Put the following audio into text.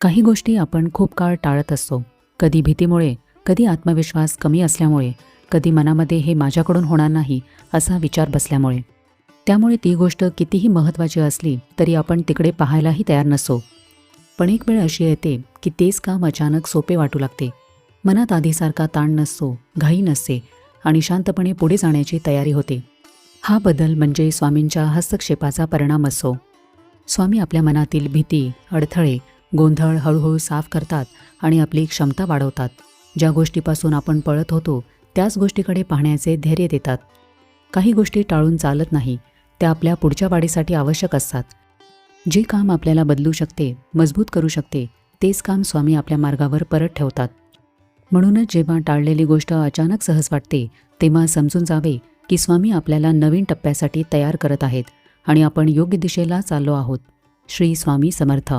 काही गोष्टी आपण खूप काळ टाळत असतो. कधी भीतीमुळे कधी आत्मविश्वास कमी असल्यामुळे कधी मनामध्ये हे माझ्याकडून होणार नाही असा विचार बसल्यामुळे. त्यामुळे ती गोष्ट कितीही महत्त्वाची असली तरी आपण तिकडे पाहायलाही तयार नसतो. पण एक वेळ अशी येते की तेच काम अचानक सोपे वाटू लागते. मनात आधीसारखा ताण नसतो घाई नसते आणि शांतपणे पुढे जाण्याची तयारी होते. हा बदल म्हणजे स्वामींच्या हस्तक्षेपाचा परिणाम असो स्वामी आपल्या मनातील भीती अडथळे गोंधळ हळूहळू साफ करतात आणि आपली क्षमता वाढवतात. ज्या गोष्टीपासून आपण पळत होतो त्याच गोष्टीकडे पाहण्याचे धैर्य देतात. काही गोष्टी टाळून चालत नाही त्या आपल्या पुढच्या वाढीसाठी आवश्यक असतात. जे काम आपल्याला बदलू शकते मजबूत करू शकते तेच काम स्वामी आपल्या मार्गावर परत ठेवतात. म्हणूनच जेव्हा टाळलेली गोष्ट अचानक सहज वाटते तेव्हा समजून जावे की स्वामी आपल्याला नवीन टप्प्यासाठी तयार करत आहेत आणि आपण योग्य दिशेला चाललो आहोत. श्री स्वामी समर्थ.